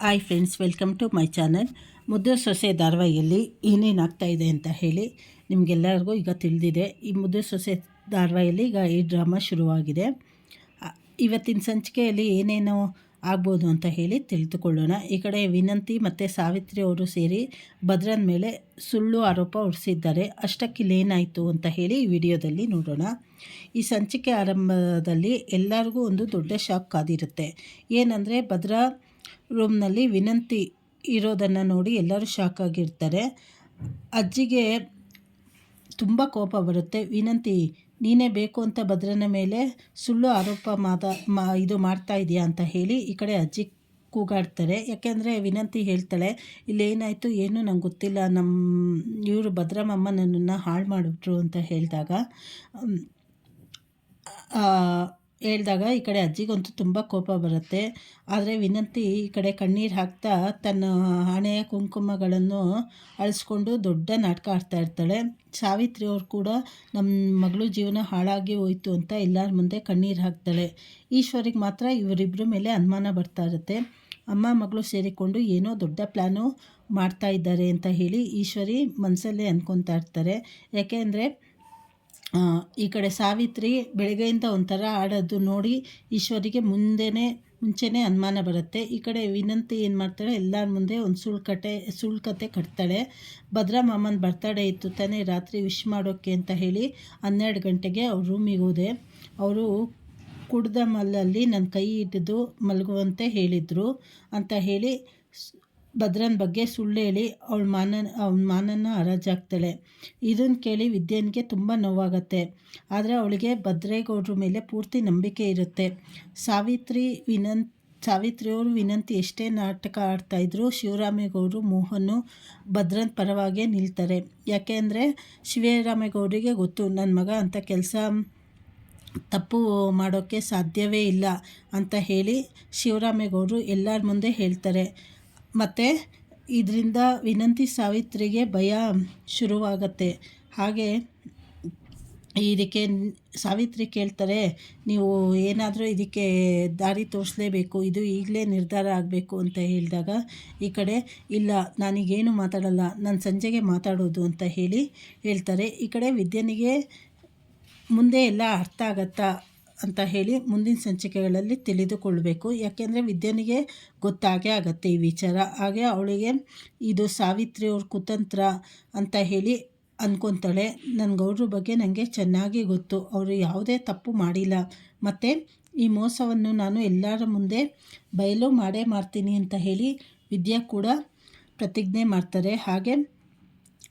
Hi friends welcome to my channel Muddu Sose ಧಾರವಾಹಿಯಲ್ಲಿ ಏನೇನು ಆಗ್ತಾಯಿದೆ ಅಂತ ಹೇಳಿ ನಿಮಗೆಲ್ಲರಿಗೂ ಈಗ ತಿಳಿದಿದೆ. ಈ ಮುದ್ದು ಸೊಸೆ ಧಾರವಾಹಿಯಲ್ಲಿ ಈಗ ಈ ಡ್ರಾಮಾ ಶುರುವಾಗಿದೆ. ಇವತ್ತಿನ ಸಂಚಿಕೆಯಲ್ಲಿ ಏನೇನು ಆಗ್ಬೋದು ಅಂತ ಹೇಳಿ ತಿಳಿದುಕೊಳ್ಳೋಣ. ಈ ಕಡೆ ವಿನಂತಿ ಮತ್ತು ಸಾವಿತ್ರಿ ಅವರು ಸೇರಿ ಭದ್ರನ ಮೇಲೆ ಸುಳ್ಳು ಆರೋಪ ಹೊರಿಸಿದ್ದಾರೆ. ಅಷ್ಟಕ್ಕಿಲ್ಲೇನಾಯಿತು ಅಂತ ಹೇಳಿ ಈ ವಿಡಿಯೋದಲ್ಲಿ ನೋಡೋಣ. ಈ ಸಂಚಿಕೆ ಆರಂಭದಲ್ಲಿ ಎಲ್ಲರಿಗೂ ಒಂದು ದೊಡ್ಡ ಶಾಕ್ ಕಾದಿರುತ್ತೆ ಏನಂದರೆ ಭದ್ರಾ ರೂಮ್ನಲ್ಲಿ ವಿನಂತಿ ಇರೋದನ್ನು ನೋಡಿ ಎಲ್ಲರೂ ಶಾಕ್ ಆಗಿರ್ತಾರೆ. ಅಜ್ಜಿಗೆ ತುಂಬ ಕೋಪ ಬರುತ್ತೆ. ವಿನಂತಿ, ನೀನೇ ಬೇಕು ಅಂತ ಭದ್ರನ ಮೇಲೆ ಸುಳ್ಳು ಆರೋಪ ಮಾತ ಮಾ, ಇದು ಮಾಡ್ತಾ ಇದೆಯಾ ಅಂತ ಹೇಳಿ ಈ ಕಡೆ ಅಜ್ಜಿ ಕೂಗಾಡ್ತಾರೆ. ಯಾಕೆಂದರೆ ವಿನಂತಿ ಹೇಳ್ತಾಳೆ ಇಲ್ಲೇನಾಯಿತು ಏನು ನಂಗೆ ಗೊತ್ತಿಲ್ಲ. ನಮ್ಮ ಇವರು ಭದ್ರಮಮ್ಮ ನನ್ನನ್ನು ಹಾಳು ಮಾಡಿಬಿಟ್ರು ಅಂತ ಹೇಳಿದಾಗ ಹೇಳಿದಾಗ ಈ ಕಡೆ ಅಜ್ಜಿಗಂತೂ ತುಂಬ ಕೋಪ ಬರುತ್ತೆ. ಆದರೆ ವಿನಂತಿ ಈ ಕಡೆ ಕಣ್ಣೀರು ಹಾಕ್ತಾ ತನ್ನ ಹಣೆಯ ಕುಂಕುಮಗಳನ್ನು ಅಳಿಸ್ಕೊಂಡು ದೊಡ್ಡ ನಾಟಕ ಆಡ್ತಾ ಇರ್ತಾಳೆ. ಸಾವಿತ್ರಿ ಅವ್ರು ಕೂಡ ನಮ್ಮ ಮಗಳು ಜೀವನ ಹಾಳಾಗಿ ಹೋಯಿತು ಅಂತ ಎಲ್ಲರ ಮುಂದೆ ಕಣ್ಣೀರು ಹಾಕ್ತಾಳೆ. ಈಶ್ವರಿಗೆ ಮಾತ್ರ ಇವರಿಬ್ಬರ ಮೇಲೆ ಅನುಮಾನ ಬರ್ತಾ ಇರುತ್ತೆ. ಅಮ್ಮ, ಮಗಳು ಸೇರಿಕೊಂಡು ಏನೋ ದೊಡ್ಡ ಪ್ಲ್ಯಾನು ಮಾಡ್ತಾ ಇದ್ದಾರೆ ಅಂತ ಹೇಳಿ ಈಶ್ವರಿ ಮನಸ್ಸಲ್ಲೇ ಅಂದ್ಕೊತಾ ಇರ್ತಾರೆ. ಯಾಕೆ ಈ ಕಡೆ ಸಾವಿತ್ರಿ ಬೆಳಗ್ಗೆಯಿಂದ ಒಂಥರ ಆಡೋದು ನೋಡಿ ಈಶ್ವರಿಗೆ ಮುಂದೆನೇ, ಮುಂಚೆನೇ ಅನುಮಾನ ಬರುತ್ತೆ. ಈ ಕಡೆ ವಿನಂತಿ ಏನು ಮಾಡ್ತಾಳೆ, ಎಲ್ಲರ ಮುಂದೆ ಒಂದು ಸುಳ್ಕತೆ ಸುಳ್ಳು ಕತೆ ಕಟ್ತಾಳೆ. ಭದ್ರಾ ಮಾಮನ ಬರ್ತಡೇ ಇತ್ತು ತಾನೇ ರಾತ್ರಿ ವಿಶ್ ಮಾಡೋಕ್ಕೆ ಅಂತ ಹೇಳಿ ಹನ್ನೆರಡು ಗಂಟೆಗೆ ಅವ್ರ ರೂಮಿಗೆ ಹೋದೆ. ಅವರು ಕುಡ್ದ ಮಲ್ಲಲ್ಲಿ ನನ್ನ ಕೈ ಹಿಡಿದು ಮಲಗುವಂತೆ ಹೇಳಿದರು ಅಂತ ಹೇಳಿ ಭದ್ರನ ಬಗ್ಗೆ ಸುಳ್ಳು ಹೇಳಿ ಅವಳ ಮಾನ ಅವನ ಮಾನನ ಹರಾಜಾಗ್ತಾಳೆ. ಇದನ್ನು ಕೇಳಿ ವಿದ್ಯನ್ಗೆ ತುಂಬ ನೋವಾಗತ್ತೆ. ಆದರೆ ಅವಳಿಗೆ ಭದ್ರೇಗೌಡ್ರ ಮೇಲೆ ಪೂರ್ತಿ ನಂಬಿಕೆ ಇರುತ್ತೆ. ಸಾವಿತ್ರಿ ವಿನಂತ್ ಸಾವಿತ್ರಿಯವರು ವಿನಂತಿ ಎಷ್ಟೇ ನಾಟಕ ಆಡ್ತಾಯಿದ್ರು ಶಿವರಾಮೇಗೌಡರು ಮೋಹನು ಭದ್ರನ ಪರವಾಗೇ ನಿಲ್ತಾರೆ. ಯಾಕೆ ಅಂದರೆ ಶಿವರಾಮೇಗೌಡರಿಗೆ ಗೊತ್ತು ನನ್ನ ಮಗ ಅಂಥ ಕೆಲಸ ತಪ್ಪು ಮಾಡೋಕ್ಕೆ ಸಾಧ್ಯವೇ ಇಲ್ಲ ಅಂತ ಹೇಳಿ ಶಿವರಾಮೇಗೌಡರು ಎಲ್ಲರ ಮುಂದೆ ಹೇಳ್ತಾರೆ. ಮತ್ತು ಇದರಿಂದ ವಿನಂತಿ ಸಾವಿತ್ರಿಗೆ ಭಯ ಶುರುವಾಗತ್ತೆ. ಹಾಗೆ ಇದಕ್ಕೆ ಸಾವಿತ್ರಿ ಕೇಳ್ತಾರೆ, ನೀವು ಏನಾದರೂ ಇದಕ್ಕೆ ದಾರಿ ತೋರಿಸಲೇಬೇಕು, ಇದು ಈಗಲೇ ನಿರ್ಧಾರ ಆಗಬೇಕು ಅಂತ ಹೇಳಿದಾಗ, ಈ ಕಡೆ, ಇಲ್ಲ, ನಾನೀಗೇನು ಮಾತಾಡಲ್ಲ, ನಾನು ಸಂಜೆಗೆ ಮಾತಾಡೋದು ಅಂತ ಹೇಳಿ ಹೇಳ್ತಾರೆ. ಈ ಕಡೆ ವಿದ್ಯನಿಗೆ ಮುಂದೆ ಎಲ್ಲ ಅರ್ಥ ಆಗತ್ತಾ? ಅಂತ ಹೇಳಿ ಮುಂದಿನ ಸಂಚಿಕೆಗಳಲ್ಲಿ ತಿಳಿದುಕೊಳ್ಬೇಕು. ಯಾಕೆಂದರೆ ವಿದ್ಯನಿಗೆ ಗೊತ್ತಾಗೇ ಆಗತ್ತೆ ಈ ವಿಚಾರ. ಹಾಗೆ ಅವಳಿಗೆ ಇದು ಸಾವಿತ್ರಿಯವ್ರ ಕುತಂತ್ರ ಅಂತ ಹೇಳಿ ಅಂದ್ಕೊತಾಳೆ ನನ್ನ ಗೌಡ್ರ ಬಗ್ಗೆ ನನಗೆ ಚೆನ್ನಾಗಿ ಗೊತ್ತು. ಅವರು ಯಾವುದೇ ತಪ್ಪು ಮಾಡಿಲ್ಲ. ಮತ್ತು ಈ ಮೋಸವನ್ನು ನಾನು ಎಲ್ಲರ ಮುಂದೆ ಬಯಲು ಮಾಡೇ ಮಾಡ್ತೀನಿ ಅಂತ ಹೇಳಿ ವಿದ್ಯಾ ಕೂಡ ಪ್ರತಿಜ್ಞೆ ಮಾಡ್ತಾರೆ. ಹಾಗೆ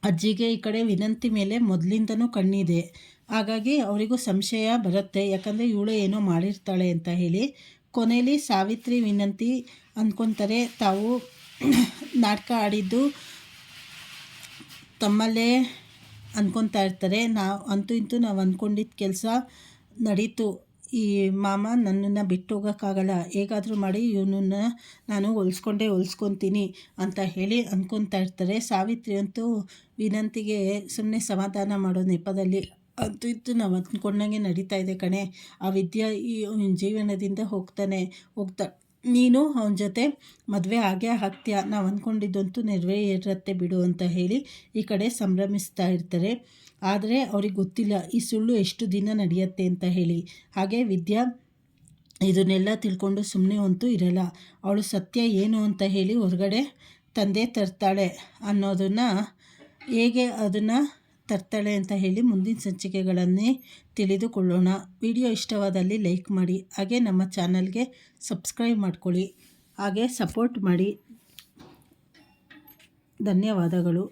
ಅಜ್ಜಿಗೆ ಈ ಕಡೆ ವಿನಂತಿ ಮೇಲೆ ಮೊದಲಿಂದನೂ ಕಣ್ಣಿದೆ. ಹಾಗಾಗಿ ಅವರಿಗೂ ಸಂಶಯ ಬರುತ್ತೆ. ಯಾಕಂದರೆ ಇವಳು ಏನೋ ಮಾಡಿರ್ತಾಳೆ ಅಂತ ಹೇಳಿ ಕೊನೆಯಲ್ಲಿ ಸಾವಿತ್ರಿ ವಿನಂತಿ ಅಂದ್ಕೊತಾರೆ ತಾವು ನಾಟಕ ಆಡಿದ್ದು ತಮ್ಮಲ್ಲೇ ಅಂದ್ಕೊತಾ ಇರ್ತಾರೆ. ನಾವು ಅಂತೂ ಇಂತೂ ನಾವು ಅಂದ್ಕೊಂಡಿದ್ದ ಕೆಲಸ ನಡೀತು. ಈ ಮಾಮ ನನ್ನನ್ನು ಬಿಟ್ಟು ಹೋಗೋಕ್ಕಾಗಲ್ಲ. ಹೇಗಾದರೂ ಮಾಡಿ ಇವನನ್ನು ನಾನು ಹೊಲ್ಸ್ಕೊಂಡೇ ಹೊಲ್ಸ್ಕೊತೀನಿ ಅಂತ ಹೇಳಿ ಅಂದ್ಕೊತಾ ಇರ್ತಾರೆ. ಸಾವಿತ್ರಿ ಅಂತೂ ವಿನಂತಿಗೆ ಸುಮ್ಮನೆ ಸಮಾಧಾನ ಮಾಡೋ ನೆಪದಲ್ಲಿ ಅಂತೂ ಇತ್ತು ನಾವು ಅಂದ್ಕೊಂಡಂಗೆ ನಡೀತಾ ಇದೆ ಕಣೆ. ಆ ವಿದ್ಯಾ ಈ ಜೀವನದಿಂದ ಹೋಗ್ತಾನೆ, ಹೋಗ್ತಾ, ನೀನು ಅವನ ಜೊತೆ ಮದುವೆ ಆಗೇ ಆಗ್ತೀಯ? ನಾವು ಅಂದ್ಕೊಂಡಿದ್ದಂತೂ ನೆರವೇರತ್ತೆ ಬಿಡು ಅಂತ ಹೇಳಿ ಈ ಕಡೆ ಸಂಭ್ರಮಿಸ್ತಾ ಇರ್ತಾರೆ. ಆದರೆ ಅವ್ರಿಗೆ ಗೊತ್ತಿಲ್ಲ ಈ ಸುಳ್ಳು ಎಷ್ಟು ದಿನ ನಡೆಯುತ್ತೆ ಅಂತ ಹೇಳಿ. ಹಾಗೆ ವಿದ್ಯಾ ಇದನ್ನೆಲ್ಲ ತಿಳ್ಕೊಂಡು ಸುಮ್ಮನೆ ಅಂತೂ ಇರಲ್ಲ. ಅವಳು ಸತ್ಯ ಏನು ಅಂತ ಹೇಳಿ ಹೊರಗಡೆ ತಂದೆ ತರ್ತಾಳೆ ಅನ್ನೋದನ್ನು ಹೇಗೆ ಅದನ್ನು ತರ್ತಾಳೆ ಅಂತ ಹೇಳಿ ಮುಂದಿನ ಸಂಚಿಕೆಗಳನ್ನೇ ತಿಳಿದುಕೊಳ್ಳೋಣ. ವಿಡಿಯೋ ಇಷ್ಟವಾದಲ್ಲಿ ಲೈಕ್ ಮಾಡಿ, ಹಾಗೆ ನಮ್ಮ ಚಾನಲ್ಗೆ ಸಬ್ಸ್ಕ್ರೈಬ್ ಮಾಡ್ಕೊಳ್ಳಿ, ಹಾಗೆ ಸಪೋರ್ಟ್ ಮಾಡಿ. ಧನ್ಯವಾದಗಳು.